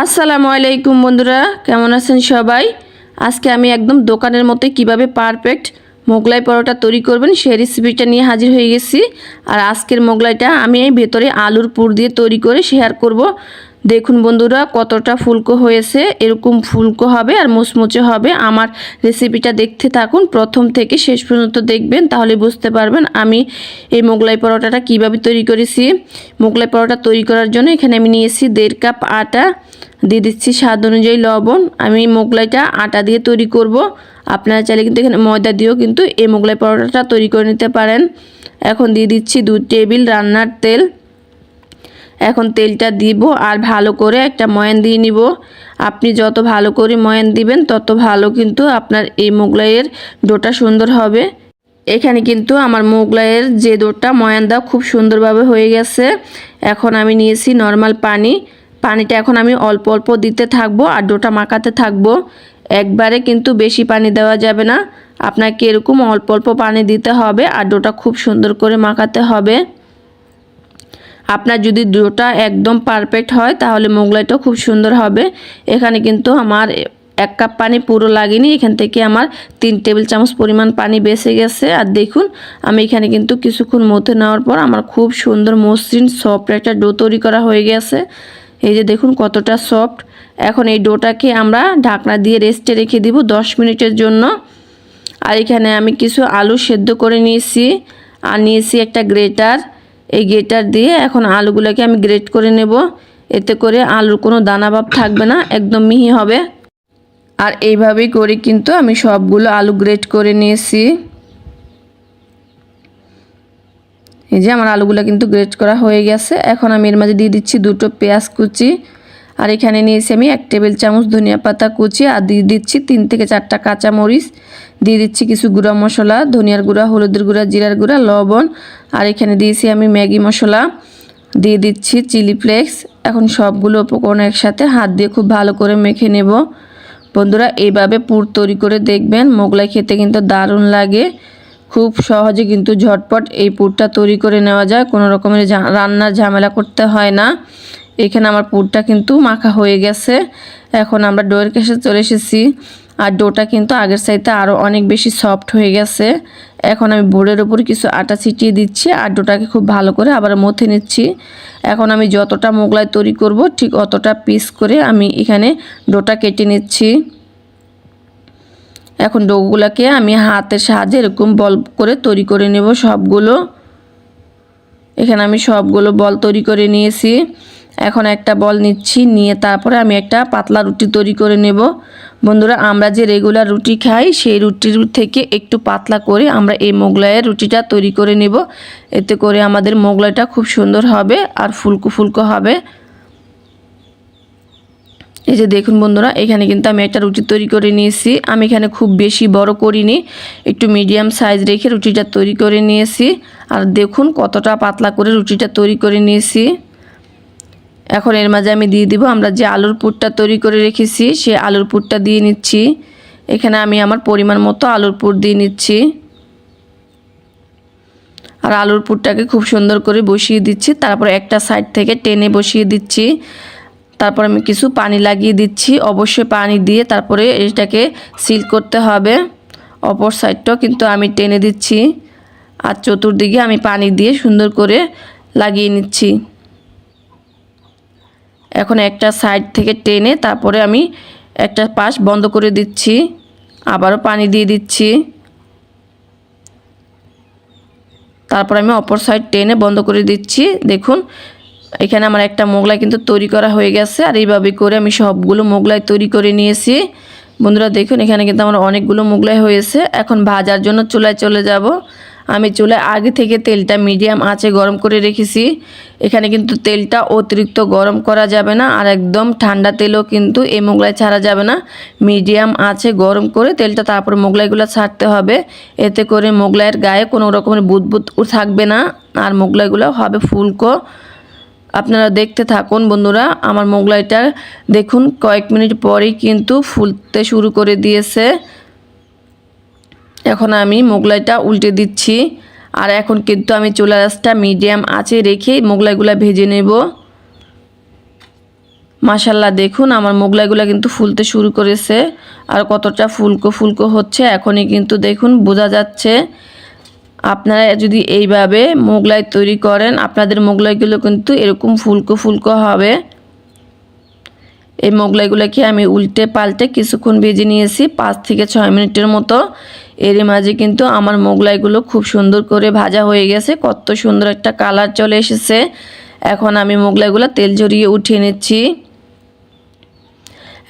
আসসালামু আলাইকুম বন্ধুরা, কেমন আছেন সবাই? আজকে আমি একদম দোকানের মতো কীভাবে পারফেক্ট মোগলাই পরোটা তৈরি করবেন সেই রেসিপিটা নিয়ে হাজির হয়ে গেছি। আর আজকের মোগলাইটা আমি এই ভেতরে আলুর পুর দিয়ে তৈরি করে শেয়ার করব। দেখুন বন্ধুরা, কতটা ফুলকো হয়েছে, এরকম ফুলকো হবে আর মুচমুচে হবে। আমার রেসিপিটা দেখতে থাকুন, প্রথম থেকে শেষ পর্যন্ত দেখবেন, তাহলে বুঝতে পারবেন আমি এই মোগলাই পরোটাটা কীভাবে তৈরি করেছি। মোগলাই পরোটা তৈরি করার জন্য এখানে আমি নিয়েছি দেড় কাপ আটা, দিয়ে দিচ্ছি স্বাদ অনুযায়ী লবণ। আমি মোগলাইটা আটা দিয়ে তৈরি করব। আপনারা চাইলে কিন্তু এখানে ময়দা দিয়েও কিন্তু এই মোগলাই পরোটাটা তৈরি করে নিতে পারেন। এখন দিয়ে দিচ্ছি দু টেবিল রান্নার তেল। এখন তেলটা দিব আর ভালো করে একটা ময়ান দিয়ে নিব। আপনি যত ভালো করে ময়ান দিবেন, তত ভালো কিন্তু আপনার এই মোগলাইয়ের ডোটা সুন্দর হবে। এখানে কিন্তু আমার মোগলাইয়ের যে ডোটা ময়ান দেওয়া খুব সুন্দরভাবে হয়ে গেছে। এখন আমি নিয়েছি নর্মাল পানি। পানিটা এখন আমি অল্প অল্প দিতে থাকব আর ডোটা মাখাতে থাকব। একবারে কিন্তু বেশি পানি দেওয়া যাবে না। আপনাকে এরকম অল্প অল্প পানি দিতে হবে আর ডোটা খুব সুন্দর করে মাখাতে হবে। আপনার যদি ডোটা একদম পারফেক্ট হয়, তাহলে মোগলাইটাও খুব সুন্দর হবে। এখানে কিন্তু আমার এক কাপ পানি পুরো লাগেনি। এখান থেকে আমার তিন টেবিল চামচ পরিমাণ পানি বেঁচে গেছে। আর দেখুন, আমি এখানে কিন্তু কিছুক্ষণ মতে নেওয়ার পর আমার খুব সুন্দর মসৃণ সফট একটা ডো তৈরি করা হয়ে গেছে। এই যে দেখুন কতটা সফট এখন এই ডোটাকে আমরা ঢাকনা দিয়ে রেস্টে রেখে দিব দশ মিনিটের জন্য। আর এখানে আমি কিছু আলু সেদ্ধ করে নিয়েছি। আর নিয়েছি একটা গ্রেটার এই গ্রেটার দিয়ে এখন আলুগুলোকে আমি গ্রেট করে নেব। এতে করে আলুর কোনো দানাভাব থাকবে না, একদম মিহি হবে। আর এইভাবেই করে কিন্তু আমি সবগুলো আলু গ্রেট করে নিয়েছি। এই যে আমার আলুগুলো কিন্তু গ্রেট করা হয়ে গেছে। এখন আমি এর মাঝে দিয়ে দিচ্ছি দুটো পেঁয়াজ কুচি। আর এখানে নিয়েছি আমি এক টেবিল চামচ ধনিয়া পাতা কুচি আর দিয়ে দিচ্ছি তিন থেকে চারটা কাঁচা মরিচ দিয়ে দিচ্ছি কিছু গুঁড়া মশলা, ধনিয়ার গুঁড়া, হলুদের গুঁড়া, জিরার গুঁড়া, লবণ। আর এখানে দিয়েছি আমি ম্যাগি মশলা। দিয়ে দিচ্ছি চিলি ফ্লেক্স। এখন সবগুলো উপকরণ একসাথে হাত দিয়ে খুব ভালো করে মেখে নেব। বন্ধুরা এইভাবে পুর তৈরি করে দেখবেন, মোগলাই খেতে কিন্তু দারুণ লাগে। খুব সহজে কিন্তু ঝটপট এই পুরটা তৈরি করে নেওয়া যায়, কোনো রকমের রান্নার ঝামেলা করতে হয় না। এখানে আমার পুরটা কিন্তু মাখা হয়ে গেছে। এখন আমরা ডোয়ের কাছে চলে এসেছি। আর ডোটা কিন্তু আগের সাইডে আরও অনেক বেশি সফট হয়ে গেছে। এখন আমি বোর্ডের উপর কিছু আটা ছিটিয়ে দিচ্ছি আর ডোটাকে খুব ভালো করে আবার মথে নিচ্ছি। এখন আমি যতটা মোগলাই তৈরি করব, ঠিক অতটা পিস করে আমি এখানে ডোটা কেটে নিচ্ছি। এখন ডোগুলোকে আমি হাতের সাহায্যে এরকম বল করে তৈরি করে নেব সবগুলো। এখানে আমি সবগুলো বল তৈরি করে নিয়েছি। এখন একটা বল নিচ্ছি, নিয়ে তারপরে আমি একটা পাতলা রুটি তৈরি করে নেব। বন্ধুরা, আমরা যে রেগুলার রুটি খাই, সেই রুটির থেকে একটু পাতলা করে আমরা এই মোগলাইয়ের রুটিটা তৈরি করে নেব। এতে করে আমাদের মোগলাইটা খুব সুন্দর হবে আর ফুলকো ফুলকো হবে। এই যে দেখুন বন্ধুরা, এখানে কিন্তু আমি একটা রুটি তৈরি করে নিয়েছি। আমি এখানে খুব বেশি বড় করিনি, একটু মিডিয়াম সাইজ রেখে রুটিটা তৈরি করে নিয়েছি। আর দেখুন কতটা পাতলা করে রুটিটা তৈরি করে নিয়েছি। এখন এর মাঝে আমি দিয়ে দিব, আমরা যে আলুর পুরটা তৈরি করে রেখেছি সে আলুর পুরটা দিয়ে নিচ্ছি। এখানে আমি আমার পরিমাণ মতো আলুর পুর দিয়ে নিচ্ছি। আর আলুর পুরটাকে খুব সুন্দর করে বসিয়ে দিচ্ছি, তারপর একটা সাইড থেকে টেনে বসিয়ে দিচ্ছি। তারপর আমি কিছু পানি লাগিয়ে দিচ্ছি, অবশ্যই পানি দিয়ে তারপরে এটাকে সিল করতে হবে। অপর সাইডটাও কিন্তু আমি টেনে দিচ্ছি। আর চতুর্দিকে আমি পানি দিয়ে সুন্দর করে লাগিয়ে নিচ্ছি। এখন একটা সাইড থেকে টেনে তারপরে আমি একটা পাশ বন্ধ করে দিচ্ছি। আবারও পানি দিয়ে দিচ্ছি। তারপর আমি অপর সাইড টেনে বন্ধ করে দিচ্ছি। দেখুন, এখানে আমার একটা মোগলাই কিন্তু তৈরি করা হয়ে গেছে আর এইভাবে করে আমি সবগুলো মোগলাই তৈরি করে নিয়েছি। বন্ধুরা, দেখুন, এখানে কিন্তু আমার অনেকগুলো মোগলাই হয়েছে। এখন ভাজার জন্য চুলায় চলে যাব। আমি চুলায় আগে থেকে তেলটা মিডিয়াম আঁচে গরম করে রেখেছি। এখানে কিন্তু তেলটা অতিরিক্ত গরম করা যাবে না আর একদম ঠান্ডা তেলও কিন্তু এই মোগলাই ছাড়া যাবে না। মিডিয়াম আঁচে গরম করে তেলটা তারপর মোগলাইগুলো ছাড়তে হবে। এতে করে মোগলাইয়ের গায়ে কোনো রকমের বুদবুদ থাকবে না আর মোগলাইগুলো হবে ফুলকো। আপনারা দেখতে থাকুন বন্ধুরা, আমার মোগলাইটা দেখুন কয়েক মিনিট পরেই কিন্তু ফুলতে শুরু করে দিয়েছে। এখন আমি মোগলাইটা উল্টে দিচ্ছি। আর এখন কিন্তু আমি চুলা রাসটা মিডিয়াম আঁচে রেখে মোগলাইগুলো ভেজে নেব। মাশাল্লাহ, দেখুন আমার মোগলাইগুলা কিন্তু ফুলতে শুরু করেছে। আর কতটা ফুলকো ফুলকো হচ্ছে এখনই কিন্তু দেখুন বোঝা যাচ্ছে। আপনারা যদি এইভাবে মোগলাই তৈরি করেন, আপনাদের মোগলাইগুলো কিন্তু এরকম ফুলকো ফুলকো হবে। এই মোগলাইগুলোকে আমি উল্টে পাল্টে কিছুক্ষণ ভেজে নিয়েছি, পাঁচ থেকে ছয় মিনিটের মতো। এর মাঝে কিন্তু আমার মোগলাইগুলো খুব সুন্দর করে ভাজা হয়ে গেছে, কত সুন্দর একটা কালার চলে এসেছে। এখন আমি মোগলাইগুলো তেল ঝরিয়ে উঠিয়ে নিচ্ছি।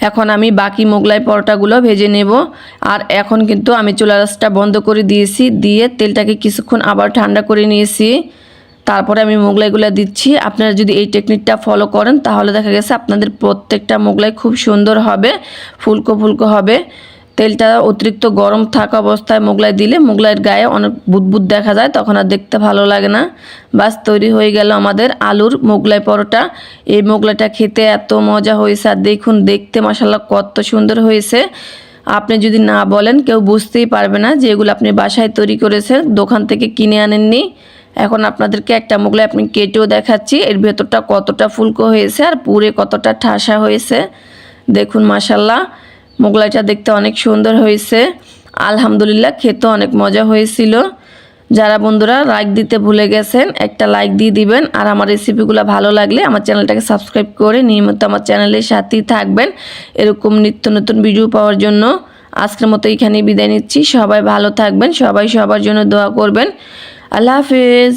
এখন আমি বাকি মোগলাই পরোটাগুলো ভেজে নেব। আর এখন কিন্তু আমি চুলা রাসটা বন্ধ করে দিয়েছি, দিয়ে তেলটাকে কিছুক্ষণ আবার ঠান্ডা করে নিয়েছি। তারপরে আমি মোগলাইগুলো দিচ্ছি। আপনারা যদি এই টেকনিকটা ফলো করেন, তাহলে দেখা গেছে আপনাদের প্রত্যেকটা মোগলাই খুব সুন্দর হবে, ফুলকো ফুলকো হবে। তেলটা অতিরিক্ত গরম থাকা অবস্থায় মোগলাই দিলে মোগলাইয়ের গায়ে অনেক বুদবুদ দেখা যায়, তখন আর দেখতে ভালো লাগে না। বাস, তৈরি হয়ে গেল আমাদের আলুর মোগলাই পরোটা। এই মোগলাইটা খেতে এত মজা হয়েছে, আর দেখুন, দেখতে মশাল্লা কত সুন্দর হয়েছে। আপনি যদি না বলেন, কেউ বুঝতেই পারবে না যে এগুলো আপনি বাসায় তৈরি করেছেন, দোকান থেকে কিনে আনেননি। এখন আপনাদেরকে একটা মোগলাই আপনি কেটেও দেখাচ্ছি। এর ভেতরটা কতটা ফুলকো হয়েছে আর পুরে কতটা ঠাসা হয়েছে। দেখুন মাসাল্লাহ মোগলাইটা দেখতে অনেক সুন্দর হয়েছে। আলহামদুলিল্লাহ খেতে অনেক মজা হয়েছিল। যারা বন্ধুরা লাইক দিতে ভুলে গেছেন, একটা লাইক দিয়ে দিবেন। আর আমার রেসিপিগুলো ভালো লাগলে আমার চ্যানেলটাকে সাবস্ক্রাইব করে নিয়মিত আমার চ্যানেলের সাথেই থাকবেন। এরকম নিত্য নতুন ভিডিও পাওয়ার জন্য। আজকের মতো এখানেই বিদায় নিচ্ছি। সবাই ভালো থাকবেন, সবাই সবার জন্য দোয়া করবেন। আল্লাহ হাফিজ।